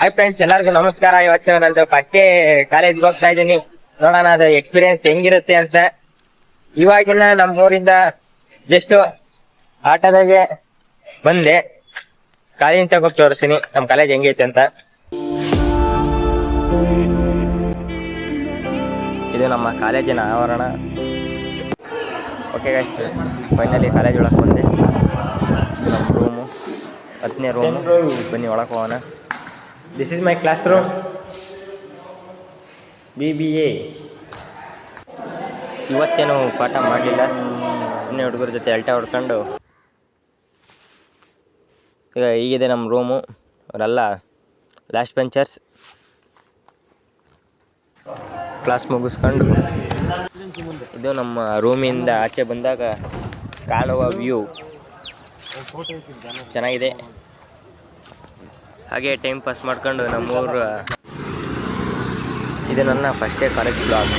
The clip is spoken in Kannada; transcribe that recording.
ಹಾಯ್ ಫ್ರೆಂಡ್ಸ್ ಎಲ್ಲರಿಗೂ ನಮಸ್ಕಾರ. ಇವತ್ತು ನಂದು ಫಸ್ಟೇ ಕಾಲೇಜ್ಗೆ ಹೋಗ್ತಾ ಇದ್ದೀನಿ. ನೋಡೋಣ, ಅದು ಎಕ್ಸ್ಪೀರಿಯನ್ಸ್ ಹೆಂಗಿರುತ್ತೆ ಅಂತ. ಇವಾಗಿನ ನಮ್ಮ ಊರಿಂದ ಜಸ್ಟ್ ಆಟೋದಾಗೆ ಬಂದೆ. ಕಾಲೇಜಿನ ತಗೋಗಿ ತೋರಿಸ್ತೀನಿ. ನಮ್ಮ ಕಾಲೇಜ್ ಹೆಂಗೈತೆ ಅಂತ. ಇದು ನಮ್ಮ ಕಾಲೇಜಿನ ಆವರಣ. ಓಕೆ ಗೈಸ್ ಫೈನಲಿ ಕಾಲೇಜ್ ಒಳಗೆ ಬಂದೆ. ನಮ್ಮ ರೂಮು ಹತ್ತನೇ ರೂಮು ಬನ್ನಿ ಒಳಗೆ ಹೋಗೋಣ. This is my class room B B A ಇವತ್ತೇನು ಪಾಠ ಮಾಡಲಿಲ್ಲ. ಸುಮ್ಮನೆ ಹುಡುಗರ ಜೊತೆ ಅಲ್ಟ ಹೊಡ್ಕೊಂಡು. ಈಗ ಹೀಗಿದೆ ನಮ್ಮ ರೂಮು ಅವರೆಲ್ಲ ಲಾಸ್ಟ್ ಬೆಂಚರ್ಸ್ ಕ್ಲಾಸ್ ಮುಗಿಸ್ಕೊಂಡು ಇದು ನಮ್ಮ ರೂಮಿಂದ ಆಚೆ ಬಂದಾಗ ಕಾಣುವ ವ್ಯೂ ಚೆನ್ನಾಗಿದೆ. ಹಾಗೆ ಟೈಮ್ ಪಾಸ್ ಮಾಡ್ಕೊಂಡು ನಮ್ಮೂರು ಇದು ನನ್ನ ಫಸ್ಟೇ ಕಾಲೇಜ್ ಬ್ಲಾಗ್